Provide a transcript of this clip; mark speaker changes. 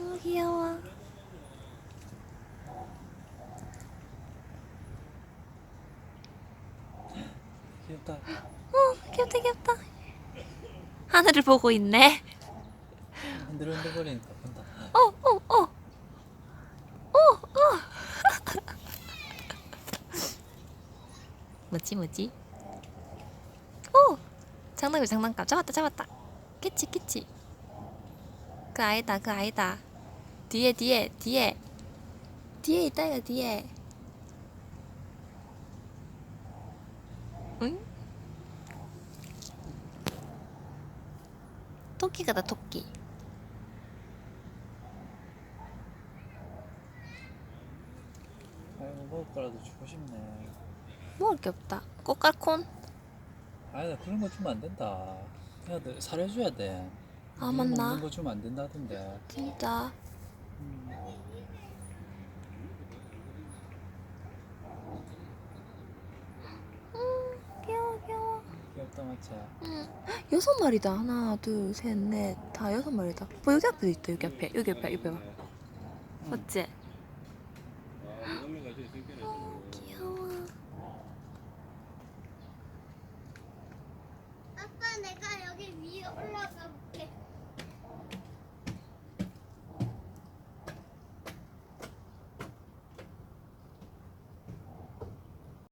Speaker 1: 어, 귀여워.
Speaker 2: 귀엽다.
Speaker 1: 어, 귀엽다, 귀엽다. 하늘을 보고 있네.
Speaker 2: 흔들흔들 거리니까 본다.
Speaker 1: 어, 어, 어. 어, 어. 뭐지, 뭐지? 오! 장난감, 장난감. 잡았다, 잡았다. 캐치, 캐치. 그 아이다, 그 아이다. 뒤에, 뒤에, 뒤에. 뒤에 있다요, 뒤에. 응? 토끼가 다, 토끼.
Speaker 2: 아이고 먹을 거라도 주고 싶네.
Speaker 1: 먹을 게 없다. 꽃갈콘?
Speaker 2: 아니다 그런 거 주면 안 된다. 애들 살해줘야 돼.
Speaker 1: 아,
Speaker 2: 니
Speaker 1: 맞나?
Speaker 2: 먹는 거 주면 안 된다던데.
Speaker 1: 진짜.
Speaker 2: 음.
Speaker 1: 귀여워, 귀여워.
Speaker 2: 맞지?
Speaker 1: 응. 여섯 마리다. 하나, 둘, 셋, 넷. 다 여섯 마리다. 뭐 여기 앞에도 있다. 여기 앞에. 여기 앞에. 여기 봐봐. 맞지? 어, 귀여워.
Speaker 3: 아빠 내가 여기 위에 올라